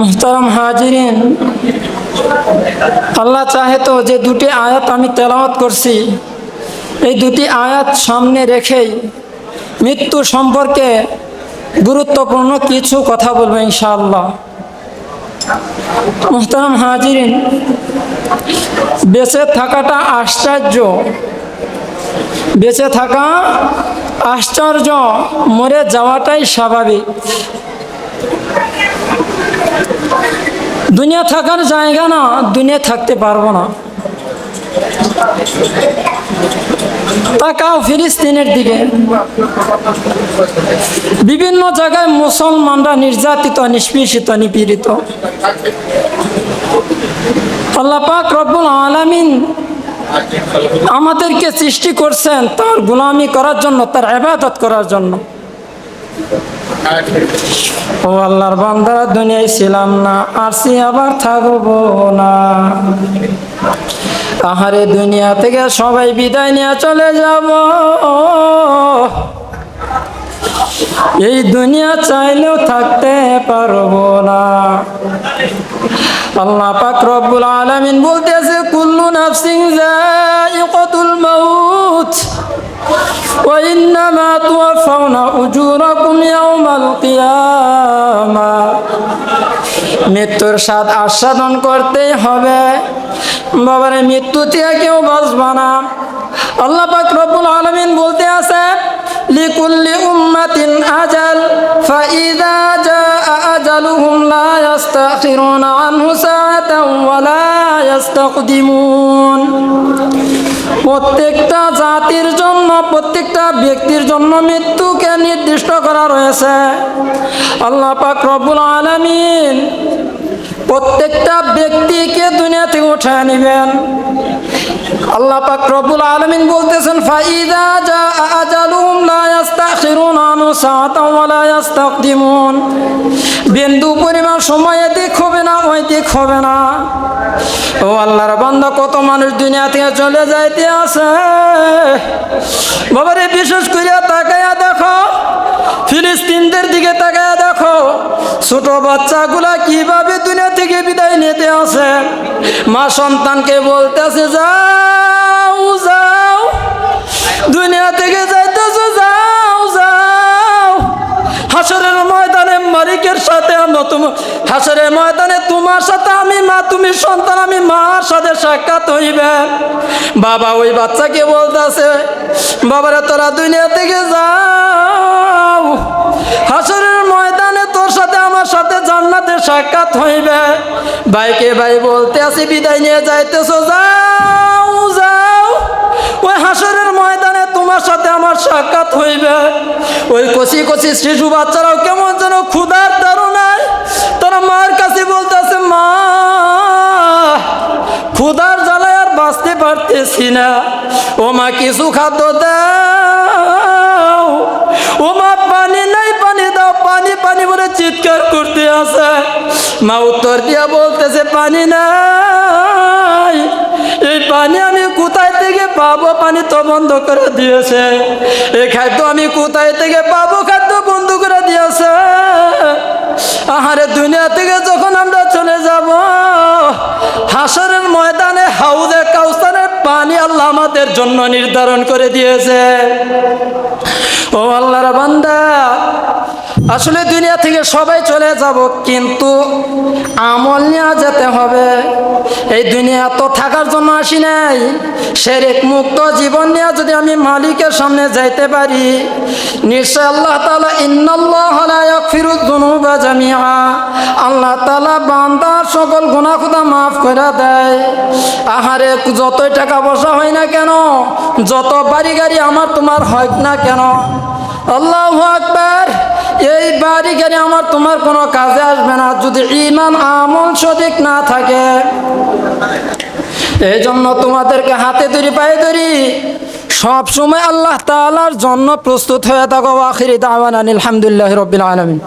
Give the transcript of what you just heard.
মুহতারাম হাজিরিন। আল্লাহ চাহে তো যে দুটি আয়াত আমি তেলাওয়াত করছি, এই দুটি আয়াত সামনে রেখেই মৃত্যু সম্পর্কে গুরুত্বপূর্ণ কিছু কথা বলব ইনশাআল্লাহ। মুহতারাম হাজিরিন, বেঁচে থাকাটা আশ্চর্য। বেঁচে থাকা আশ্চর্য, মরে যাওয়াটাই স্বাভাবিক। দুনিয়া থাকার জায়গা না, দুনিয়া থাকতে পারব না। তাকাও ফিলিস্তিনের দিকে। বিভিন্ন জায়গায় মুসলমানরা নির্যাতিত, নিষ্পেষিত, নিপীড়িত। আল্লাপাক রব্বুল আলামিন আমাদেরকে সৃষ্টি করছেন তার গোলামি করার জন্য, তার আবাদত করার জন্য। ও আল্লাহর বান্দারা দুনিয়ায় ছিলাম না আসি আবার থাকব না। আহারে দুনিয়া থেকে সবাই বিদায় নিয়ে চলে যাব। এই দুনিয়া চাইলেও থাকতে পারব না। আল্লাহ পাক রব্বুল আলামিন বলতেছে, কুল্লু নাফসিন যায়িকাতুল মাউত। وإنما توفون أجوركم يوم القيامة মৃত্যুর স্বাদ আস্বাদন করতেই হবে বাবারে মৃত্যু থেকে কেউ বাঁচবে না আল্লাহ পাক রব্বুল আলামিন বলতে আছে লিকুল্লি উম্মাতিন আজাল ফাইদা জাআ লা ইস্তাখিরুনা আনহু সাআতাও ওয়া লা ইস্তাকদিমুন প্রত্যেকটা জাতির জন্য, প্রত্যেকটা ব্যক্তির জন্য মৃত্যুকে নির্দিষ্ট করা রয়েছে। আল্লাহ পাক রব্বুল আলামিন প্রত্যেকটা ব্যক্তিকে দুনিয়া থেকে উঠে নেবেন। আল্লাহ পাক রব্বুল আলামিন বলতেছেন, ফাইদা জা আজালুহুম লা ইস্তাখিরুনা আনহু সাআতাও ওয়া লা বিন্দু পরিমাণ সময় এদিক হবে না ওই দিক হবে না। ও আল্লাহর বান্দা, কত মানুষ দুনিয়া থেকে চলে যাইতে আছে। বাবারে, বিশেষ করিয়া তাকায়া দেখো। ফিলিস্তিনদের দিকে তাকায়া দেখো। ছোট বাচ্চাগুলা কীভাবে থেকে বিদায় নিতে আছে। মা সন্তানকে বলতেছে, যাও যাও। দুনিয়া থেকে যাইতেছে, যাও যাও। হাসরের ময়দানে মালিকের সাথে আমরা তোমার হাসরের ময়দানে তোমার সাথে আমি মা, তুমি সন্তান, আমি মার সাথে সাক্ষাৎ হইবে। বাবা ওই বাচ্চাকে বলতেছে, বাবারা, তোরা দুনিয়া থেকে যাও। হাসরের ময়দানে তোর সাথে আমার সাথে জান্নাতে সাক্ষাৎ হইবে। ভাইকে ভাই বলতে আসি, বিদায় নিয়ে যাইতেছো, যাও যাও। ওই হাসরের ময়দানে তোমার সাথে আমার সাক্ষাৎ হইবে। ওই কচি কচি শিশু বাচ্চারাও কেমন যেন ক্ষুধার দারুণায় তারা মার কাছে বলতেছে, মা, ক্ষুধার জ্বালায় আর বাঁচতে পারতেছি না। ও মা, কিছু খাদ্য দাও। ও মা, পানি নাই, পানি দাও। পানি পানি বলে চিৎকার করতে আছে মা উত্তর দিয়া বলতেছে, পানি নাই। এই পানি আমি কোথায় থেকে পাবো? পানি তো বন্ধ করে দিয়েছে। এই খাদ্য আমি কোথায় থেকে পাবো? খাদ্য বন্ধ করে দিয়েছে। আহারে, দুনিয়া থেকে যখন আমরা চলে যাব, হাসরের ময়দানে হাউজে কাউসারের পানি আল্লাহ আমাদের জন্য নির্ধারণ করে দিয়েছে। ও আল্লাহর বান্দা আসলে দুনিয়া থেকে সবাই চলে যাব, কিন্তু আমল নিয়ে যেতে হবে। এই দুনিয়া তো থাকার জন্য আসি নাই। সেরেক মুক্ত জীবন নিয়ে যদি আমি মালিকের সামনে যাইতে পারি, নিশ্চয় আল্লাহ তালা যুনুবা জামিআ। আল্লাহ তালা বান্দার সকল গুনাহ খুদা মাফ করে দেয়। আহারে, যতই টাকা পয়সা হয় না কেন, যত বাড়ি গাড়ি আমার তোমার হয় না কেন? আল্লাহ আকবার। এই বাড়ি গেলে আমার তোমার কোনো কাজে আসবে না। যদি ইমান আমল সঠিক না থাকে এই জন্য তোমাদেরকে হাতে ধরি, পায়ে ধরি। সবসময় আল্লাহ তালার জন্য প্রস্তুত হয়ে থাকো। আখিরি দাওয়ান আলহামদুলিল্লাহ রবিল আলমিন।